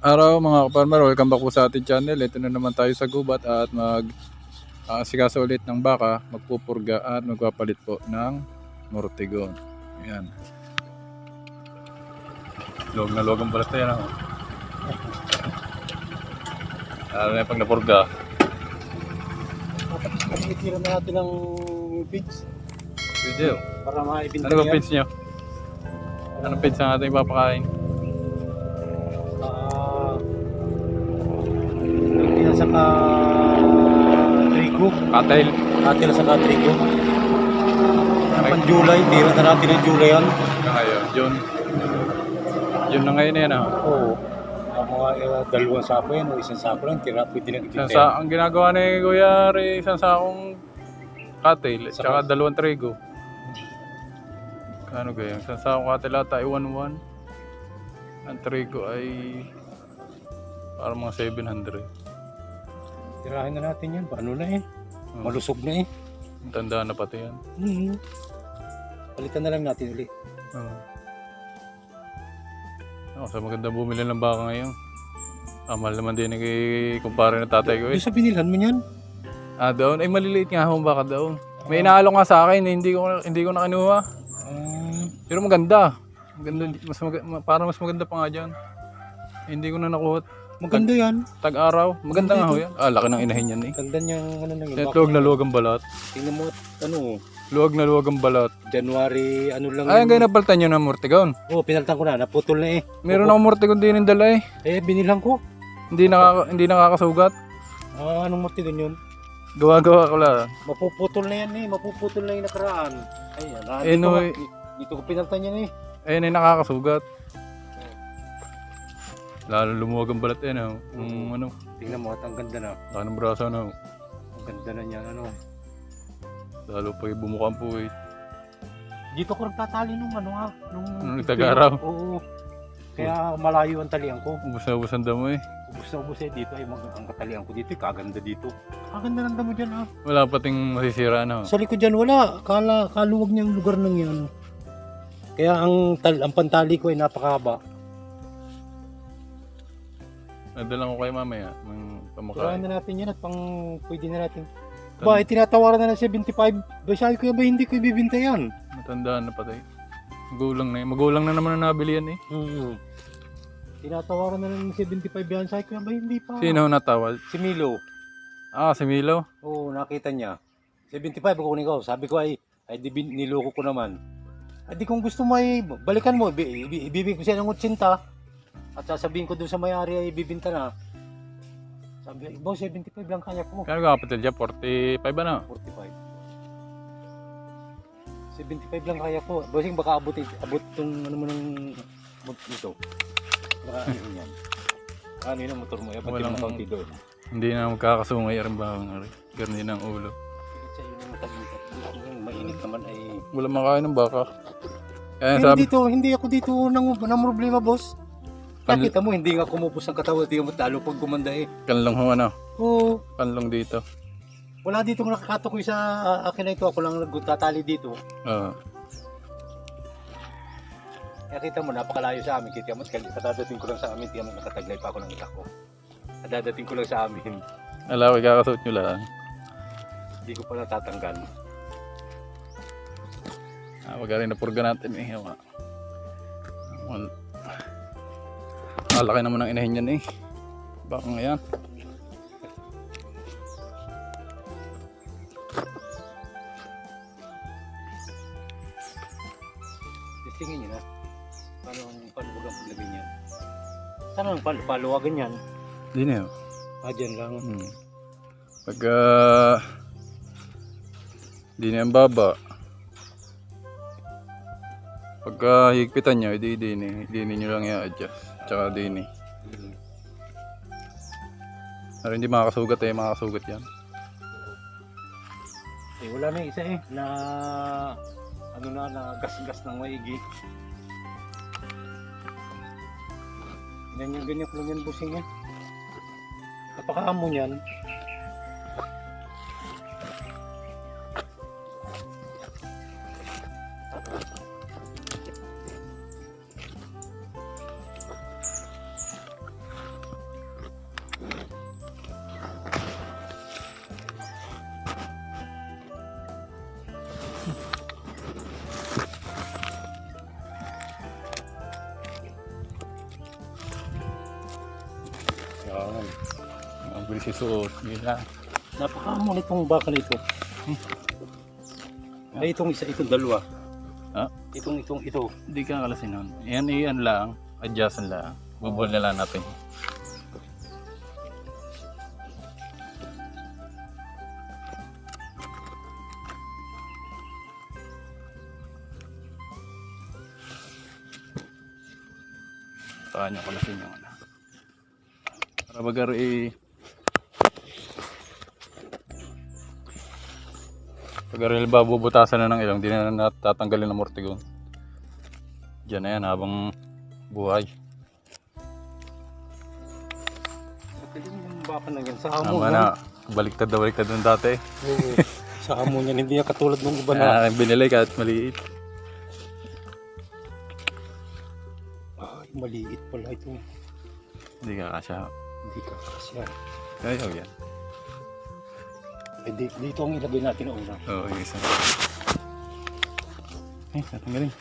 araw mga kaparmer, welcome back po sa ating channel. Ito na naman tayo sa gubat at mag aasikaso ulit ng baka, magpupurga at magpapalit po ng mortigon. Ayan. Log na log ang balat na yan. Ako. Lalo na pag napurga. Itira na natin ng feeds Video. para maibinta Ano ba pins nyo? Anong pins ang ating papakain? Trigo. Cocktail. Natira sa ka trigo. Pan July, tira na natin ng July yan. Ngayon. June. June na ngayon yan. ah. Oo. Ang mga eh, dalawang sako yan o isang sako lang, tira pwede Isang ibinta sa, ang ginagawa ni Kuya Ray, isang sakong cocktail, Saka- tsaka dalawang trigo. Ano kaya? Isang sakong cocktail ata ay 1-1. Ang trigo ay parang mga 700. Tirahin na natin yan. Paano na eh? Hmm. Malusog na eh. Tandaan na pati yan. Mhm. Palitan na lang natin ulit. Oo. Ako, sa maganda bumili ng baka ngayon. Ah, mahal naman din ni kumpare ng tatay ko eh. Doon sa binilhan mo yan. Ah, doon. Ay, maliliit nga akong baka doon. May inaalo nga sa akin, eh, hindi ko hindi ko na kinuha. Ah, Pero maganda. Maganda, mas mag- ma- parang mas maganda pa nga dyan. Hindi ko na nakuha. Maganda yan. Tag-araw. Maganda nga ho yan. Ah, laki ng inahin yan eh. Ganda niyang ano nang Kaya luwag na luwag ang balat. Tingnan mo, ano, Luwag na luwag ang balat. January, ano lang. Ay, ang gaya napalitan nyo ng mortigon. Oo, oh, pinaltan ko na, naputol na eh. Meron akong mortigon din yung dala eh. Eh, binilang ko. Hindi, nakaka, hindi nakakasugat. Ah, anong mote din yun? Gawa-gawa ko lang. Mapuputol na yan eh, mapuputol na yung nakaraan. Ay, ah, Eh, dito, no, ko- eh. di- dito ko pinaltan yan eh. Ayun ay nakakasugat. Lalo lumuwag ang balat eh. No? Yung ano, Tingnan mo, at ang ganda na. laki ng braso no. Ang ganda na niyan, ano. Lalo pa yung bumukan po eh. Dito ko nagtatali nung ano ha, nung... Nung nagtag-araw? Oo. Kaya malayo ang talian ko. Ubus na ubus ang damo eh. Ubus na ubus eh dito ay mag ang katalian ko dito, eh, kaganda dito. Kaganda ng damo dyan ha. Wala pating masisira no. Sa likod dyan wala, kala kaluwag niyang lugar ng yan. Kaya ang tal ang pantali ko ay napakahaba. Nadala ko kayo mamaya. Ng Tirahan pamakain. na natin yan at pang pwede na natin. Ba, eh, tinatawaran na ng 75. Ba, sabi ko ba hindi ko ibibinta yan? Matandaan na patay. Magulang na eh. Magulang na naman na nabili yan eh. Mm Tinatawaran na ng 75 yan. Sabi ko ba hindi pa? Sino natawad? Si Milo. Ah, si Milo. Oo, nakita niya. 75 ako kunin ko. Sabi ko ay, ay di, niloko ko naman. Ay di kung gusto mo ay balikan mo, ibi- ibi- ibibigay ko siya ng 80 at sasabihin ko doon sa may-ari ay ibibinta na. Sabi, bo 75 lang kaya ko. Kano ka kapital dyan? 45 ba na? 45. 75 lang kaya ko. Bossing baka abot eh- abot tong ano mo ng mot- ito. Baka ano yun yan. Ano yun ang motor mo? Yapat Walang- yung kaunti doon. Hindi na magkakasungay ang bawang ari. Garni ng ulo. Sa yun ang tagitat. Yung mainit naman ay... Wala makain ng baka. Kaya sabi, dito, hindi ako dito nang, nang problema, boss. Pan- Nakita mo, hindi nga kumupos ang katawan. Hindi mo talo pag gumanda eh. kanlong ho ano, Oo. kanlong dito. Wala dito nakakatukoy sa ah, akin na ito. Ako lang nagtatali dito. Ah, Kaya kita mo, napakalayo sa amin. Kita mo, kadadating ko lang sa amin. Tiyan mo, nakataglay pa ako ng itak ko. Kadadating ko lang sa amin. alaw, ikakasuot nyo lang. Hindi ko pa natatanggal. Ah, wag rin napurga natin eh. Ewan. Ah, laki naman ng inahin yan eh. Baka ngayon. Testingin nyo na. Paano ang paluwag ang paglagay niya? Saan ang pal paluwagan yan? Hindi na yun. Ah, dyan lang. Hmm. Pagka hindi na yung baba. Pagka higpitan nyo, hindi din Hindi nyo lang i-adjust. Tsaka din Hmm. Pero hindi makakasugat eh, makakasugat yan. Eh, wala na isa eh, na ano na, na gas-gas ng maigi. Ganyan-ganyan lang yan, busing yan. Napakaamo niyan. Isuot. Yun lang. Napakamon itong baka na ito. Ay, itong isa, itong dalawa. Ha? Itong, itong, ito. Hindi ka kalasin nun. Yan, iyan lang. Adjust lang. Bubol na lang natin. Saan nyo kalasin yung ano. Para bagar eh. Pag ba bubutasan na ng ilong, di na natatanggalin ng mortigon. Diyan na yan habang buhay. Baka na yan. Sa hamon. Tama na. Baliktad na baliktad ng dati. Oo. Sa hamon yan. Hindi yan katulad ng iba na. Ah, binili kahit maliit. Ay, maliit pala ito. Hindi ka kasya. Hindi ka kasya. Kaya oh, yan. Eh, di- dito ang ilagay natin na una. Oo, yung isa. Eh, natanggalin.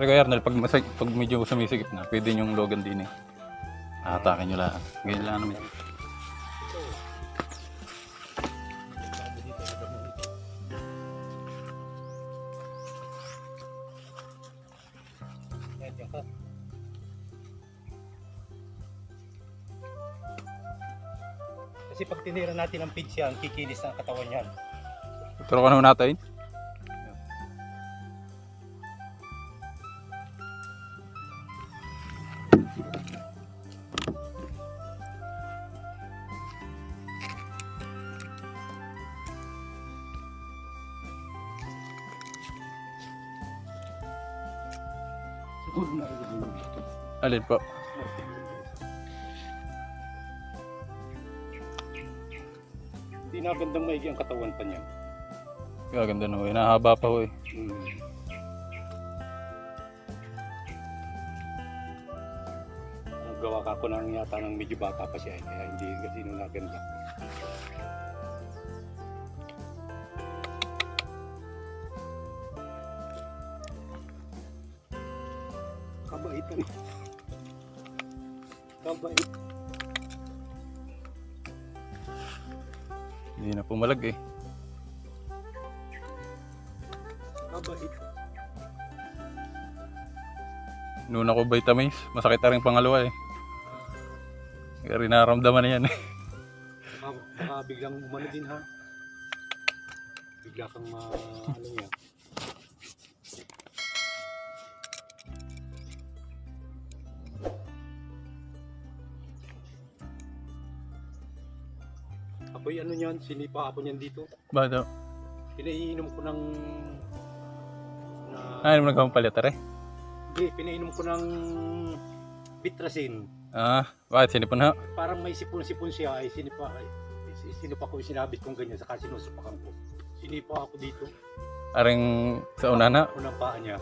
Pero kaya Arnel, pag, masag, pag medyo sumisigip na, pwede yung logan din eh. Ahatakin nyo lang. Ganyan lang naman. Kasi pag tinira natin ang pitch yan, kikinis ang katawan yan. Turo ka na natin. Alin po? Hindi na gandang maigi ang katawan pa niya. Gaganda na ho. Nahaba pa ho eh. Hmm. Gawa ka ko na yata ng medyo bata pa siya eh, kaya hindi kasi nung naganda. Kabaitan. Kabait. Hindi na pumalag eh. Kabait. Noon ako vitamins, masakit na rin pangalawa eh. Kaya rin naramdaman na yan eh. Baka, baka biglang umano din ha. Bigla kang ma... ano yan. Apoy ano yan, sinipa ako niyan dito. Bakit? Pinaiinom ko ng... Na, Ah, mo nagkawang palitar eh? Hindi, pinainom ko ng bitrasin. Ah, bakit? Sinipon ha? Parang may sipon-sipon siya ay sinipa ay si- sinipa ko sinabit kong ganyan saka sinusupakan ko. Sinipa ako dito. Aring sa una na, Unang paa niya.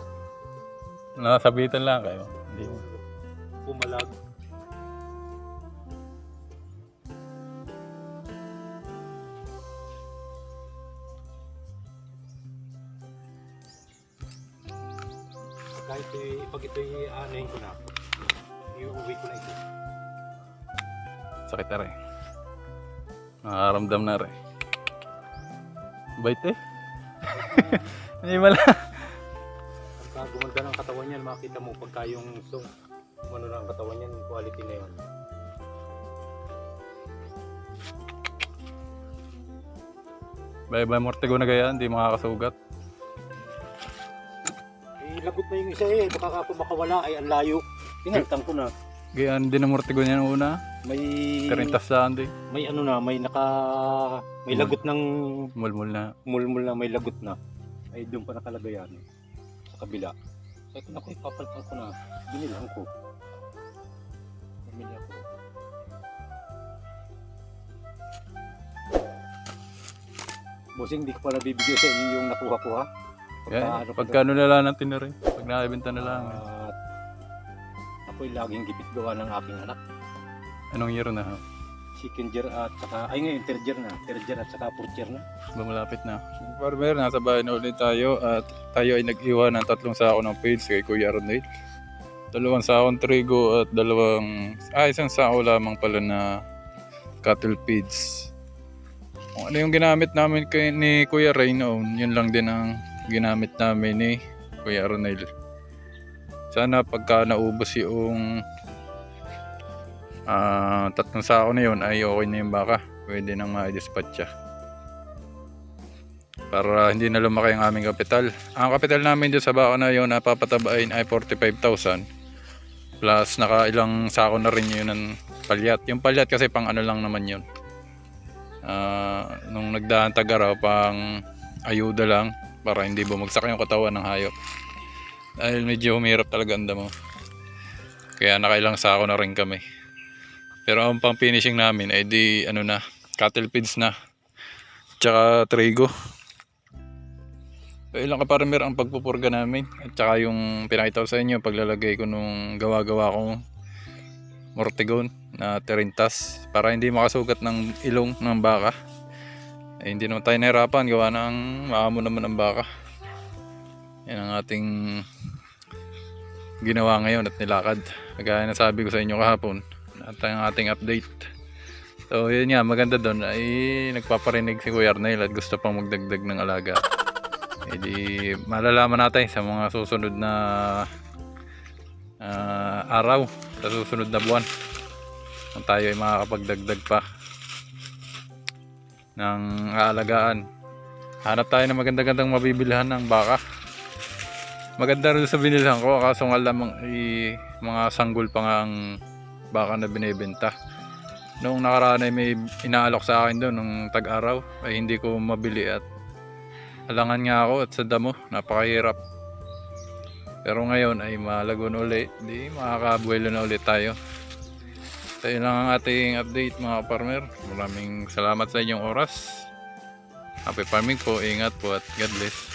nakasabitan lang kayo. Hindi. Pumalag. Kahit eh, pag ito'y aanayin ko na, iuwi ko na ito. Sakit na rin. Nakaramdam na rin. Bait eh. Hindi mala. Pagka gumanda ng katawan niyan, makita mo pagka yung so, ano na ang katawan niyan, quality na yun. Bye-bye Mortego na gaya, hindi makakasugat. Eh, lagot na yung isa eh, baka ka makawala ay ang layo. Tinagtang ko na. Gayaan din ang Mortego niyan una. May 30 saan din. may ano na, may naka may Hmm. lagot ng Mulmul na. mulmul na may lagot na. Ay doon pa nakalagay yan. Sa kabila. Sabi ko, naku, ipapalitan ko na. Binilang ko. Bumili ako. Bossing, di ko pala bibigyan sa inyo yung nakuha ko ha. Yan, ano ko pagkano na lang natin na rin. Pag nakibenta na lang. At ako'y laging gipit gawa ng aking anak. Anong year na ha? Second year at saka, ay ngayon, third year na. Third year at saka fourth year na. Bumalapit na. Farmer, nasa bahay na ulit tayo at tayo ay nag-iwan ng tatlong sako ng feeds kay Kuya Arnel. Dalawang sakong trigo at dalawang, ah isang sako lamang pala na cattle feeds. Kung ano yung ginamit namin kay, ni Kuya Ray noon, yun lang din ang ginamit namin ni Kuya Arnel. Sana pagka naubos yung ah tatlong sako na yun ay okay na yung baka. Pwede nang ma-dispatch para hindi na lumaki ang aming kapital. Ang kapital namin dyan sa baka na yun na papatabain ay 45,000 plus nakailang sako na rin yun ng palyat. Yung palyat kasi pang ano lang naman yun. Ah, nung nagdaan tagaraw pang ayuda lang para hindi bumagsak yung katawan ng hayop. Dahil medyo humirap talaga ang damo. Kaya nakailang sako na rin kami. Pero ang pang finishing namin ay di ano na, cattle feeds na. Tsaka trigo. So, ilang kaparmer ang pagpupurga namin at saka yung pinakita ko sa inyo paglalagay ko nung gawa-gawa kong mortigon na terintas para hindi makasugat ng ilong ng baka eh, hindi naman tayo nahirapan gawa ng maamo naman ang baka yan ang ating ginawa ngayon at nilakad kagaya na sabi ko sa inyo kahapon at ang ating update so yun nga maganda doon ay nagpaparinig si Kuya Arnel at gusto pang magdagdag ng alaga Edi malalaman natin sa mga susunod na ah, araw, sa susunod na buwan. Kung tayo ay makakapagdagdag pa ng aalagaan. Hanap tayo ng maganda-gandang mabibilhan ng baka. Maganda rin sa binilhan ko, kaso nga lamang i, mga sanggol pa nga ang baka na binibenta. Noong nakaraan ay may inaalok sa akin doon nung tag-araw ay hindi ko mabili at alangan nga ako at sa damo, napakahirap. Pero ngayon ay malago na uli, di makakabuelo na ulit tayo. So yun ang ating update mga farmer. Maraming salamat sa inyong oras. Happy farming po, ingat po at God bless.